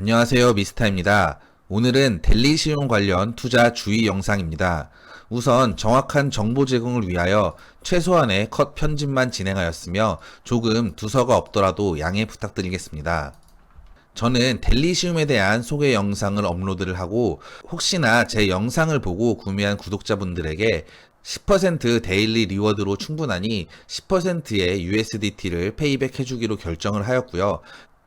안녕하세요. 미스타입니다. 오늘은 델리시움 관련 투자 주의 영상입니다. 우선 정확한 정보 제공을 위하여 최소한의 컷 편집만 진행하였으며 조금 두서가 없더라도 양해 부탁드리겠습니다. 저는 델리시움에 대한 소개 영상을 업로드를 하고 혹시나 제 영상을 보고 구매한 구독자분들에게 10% 데일리 리워드로 충분하니 10%의 USDT를 페이백 해주기로 결정을 하였고요.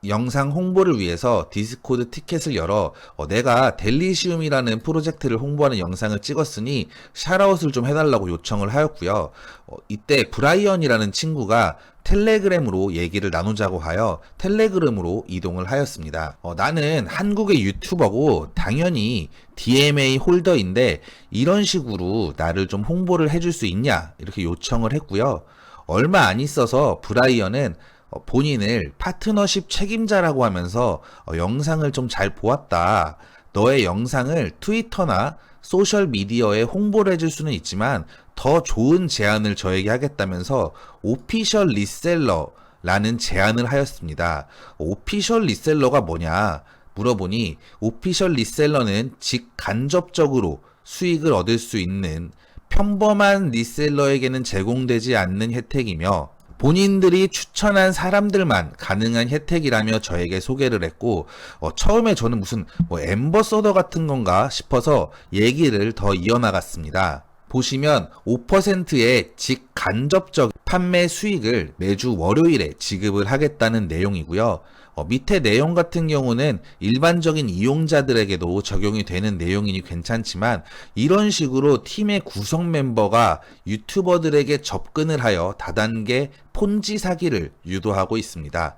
영상 홍보를 위해서 디스코드 티켓을 열어 어, 내가 델리시움이라는 프로젝트를 홍보하는 영상을 찍었으니 샤라웃을 좀 해달라고 요청을 하였고요. 어, 이때 브라이언이라는 친구가 텔레그램으로 얘기를 나누자고 하여 텔레그램으로 이동을 하였습니다. 어, 나는 한국의 유튜버고 당연히 DMA 홀더인데 이런 식으로 나를 좀 홍보를 해줄 수 있냐 이렇게 요청을 했고요. 얼마 안 있어서 브라이언은 어, 본인을 파트너십 책임자라고 하면서 어, 영상을 좀 잘 보았다. 너의 영상을 트위터나 소셜 미디어에 홍보를 해줄 수는 있지만 더 좋은 제안을 저에게 하겠다면서 오피셜 리셀러 라는 제안을 하였습니다. 오피셜 리셀러가 뭐냐 물어보니 오피셜 리셀러는 직간접적으로 수익을 얻을 수 있는 평범한 리셀러에게는 제공되지 않는 혜택이며 본인들이 추천한 사람들만 가능한 혜택이라며 저에게 소개를 했고 어, 처음에 저는 무슨 뭐 엠버서더 같은 건가 싶어서 얘기를 더 이어나갔습니다. 보시면 5%의 직간접적 판매 수익을 매주 월요일에 지급을 하겠다는 내용이고요. 어, 밑에 내용 같은 경우는 일반적인 이용자들에게도 적용이 되는 내용이니 괜찮지만 이런 식으로 팀의 구성 멤버가 유튜버들에게 접근을 하여 다단계 폰지 사기를 유도하고 있습니다.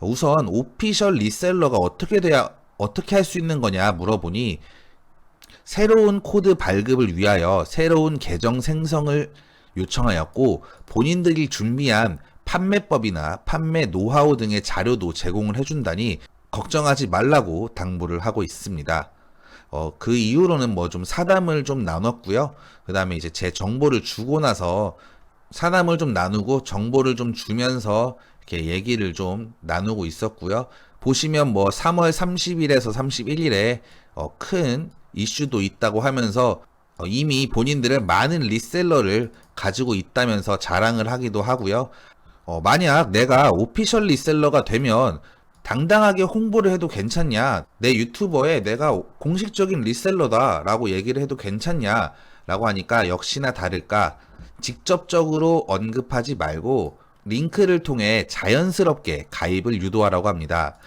우선 오피셜 리셀러가 어떻게 돼야 어떻게 할 수 있는 거냐 물어보니 새로운 코드 발급을 위하여 새로운 계정 생성을 요청하였고 본인들이 준비한 판매법이나 판매 노하우 등의 자료도 제공을 해준다니 걱정하지 말라고 당부를 하고 있습니다. 어, 그 이후로는 뭐 좀 사담을 좀 나눴고요. 그 다음에 이제 제 정보를 주고 나서 사담을 좀 나누고 정보를 좀 주면서 이렇게 얘기를 좀 나누고 있었고요. 보시면 뭐 3월 30일에서 31일에 어, 큰 이슈도 있다고 하면서 어, 이미 본인들은 많은 리셀러를 가지고 있다면서 자랑을 하기도 하고요. 어, 만약 내가 오피셜 리셀러가 되면 당당하게 홍보를 해도 괜찮냐? 내 유튜버에 내가 공식적인 리셀러다 라고 얘기를 해도 괜찮냐? 라고 하니까 역시나 다를까 직접적으로 언급하지 말고 링크를 통해 자연스럽게 가입을 유도하라고 합니다.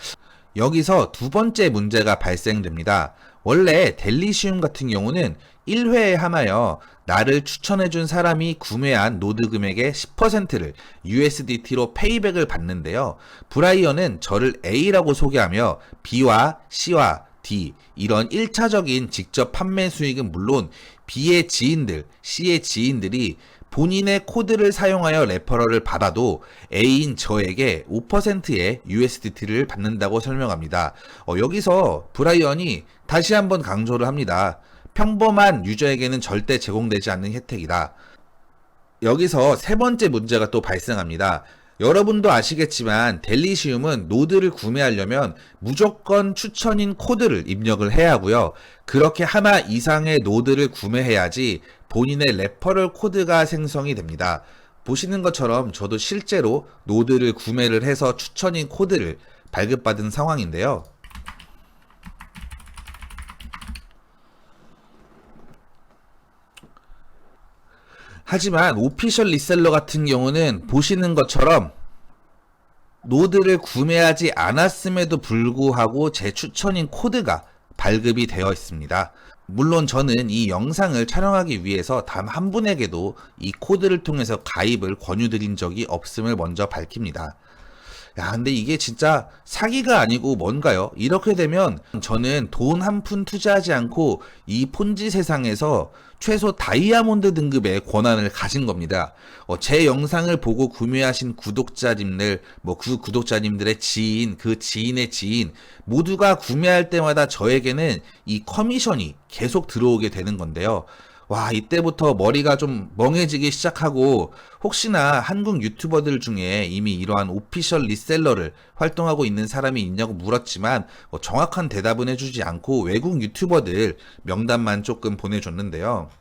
여기서 두 번째 문제가 발생됩니다. 원래 델리시움 같은 경우는 1회에 하나여 나를 추천해준 사람이 구매한 노드 금액의 10%를 USDT로 페이백을 받는데요. 브라이언은 저를 A라고 소개하며 B와 C와 D 이런 1차적인 직접 판매 수익은 물론 B의 지인들, C의 지인들이 본인의 코드를 사용하여 레퍼럴을 받아도 A인 저에게 5%의 USDT를 받는다고 설명합니다. 어, 여기서 브라이언이 다시 한번 강조를 합니다. 평범한 유저에게는 절대 제공되지 않는 혜택이다. 여기서 세 번째 문제가 또 발생합니다. 여러분도 아시겠지만 델리시움은 노드를 구매하려면 무조건 추천인 코드를 입력을 해야 하고요. 그렇게 하나 이상의 노드를 구매해야지 본인의 레퍼럴 코드가 생성이 됩니다. 보시는 것처럼 저도 실제로 노드를 구매를 해서 추천인 코드를 발급받은 상황인데요. 하지만 오피셜 리셀러 같은 경우는 보시는 것처럼 노드를 구매하지 않았음에도 불구하고 제 추천인 코드가 발급이 되어 있습니다. 물론 저는 이 영상을 촬영하기 위해서 단 한 분에게도 이 코드를 통해서 가입을 권유드린 적이 없음을 먼저 밝힙니다. 야, 근데 이게 진짜 사기가 아니고 뭔가요? 이렇게 되면 저는 돈 한 푼 투자하지 않고 이 폰지 세상에서 최소 다이아몬드 등급의 권한을 가진 겁니다. 어, 제 영상을 보고 구매하신 구독자님들, 뭐 그 구독자님들의 지인, 그 지인의 지인, 모두가 구매할 때마다 저에게는 이 커미션이 계속 들어오게 되는 건데요. 와, 이때부터 머리가 좀 멍해지기 시작하고 혹시나 한국 유튜버들 중에 이미 이러한 오피셜 리셀러를 활동하고 있는 사람이 있냐고 물었지만 뭐 정확한 대답은 해주지 않고 외국 유튜버들 명단만 조금 보내줬는데요.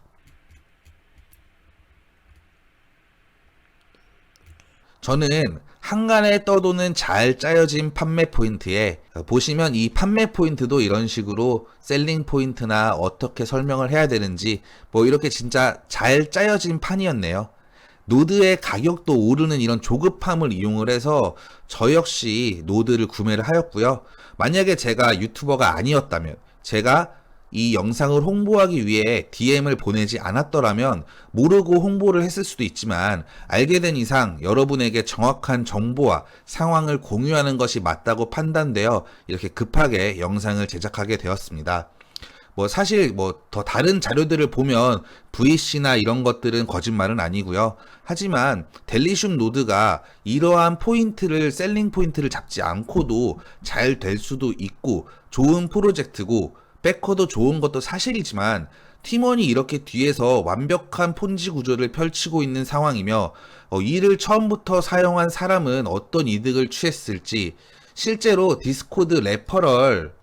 저는 한간에 떠도는 잘 짜여진 판매 포인트에 어, 보시면 이 판매 포인트도 이런 식으로 셀링 포인트나 어떻게 설명을 해야 되는지 뭐 이렇게 진짜 잘 짜여진 판이었네요. 노드의 가격도 오르는 이런 조급함을 이용을 해서 저 역시 노드를 구매를 하였고요. 만약에 제가 유튜버가 아니었다면 제가 이 영상을 홍보하기 위해 DM을 보내지 않았더라면 모르고 홍보를 했을 수도 있지만 알게 된 이상 여러분에게 정확한 정보와 상황을 공유하는 것이 맞다고 판단되어 이렇게 급하게 영상을 제작하게 되었습니다. 뭐 사실 뭐 더 다른 자료들을 보면 VC나 이런 것들은 거짓말은 아니고요. 하지만 델리슘 노드가 이러한 포인트를 셀링 포인트를 잡지 않고도 잘 될 수도 있고 좋은 프로젝트고 백커도 좋은 것도 사실이지만 팀원이 이렇게 뒤에서 완벽한 폰지 구조를 펼치고 있는 상황이며 어, 이를 처음부터 사용한 사람은 어떤 이득을 취했을지 실제로 디스코드 레퍼럴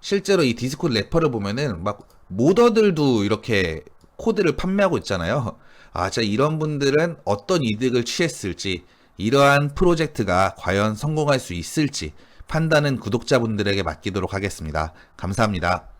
실제로 이 디스코드 래퍼를 보면은 막 모더들도 이렇게 코드를 판매하고 있잖아요. 아, 진짜 이런 분들은 어떤 이득을 취했을지, 이러한 프로젝트가 과연 성공할 수 있을지 판단은 구독자분들에게 맡기도록 하겠습니다. 감사합니다.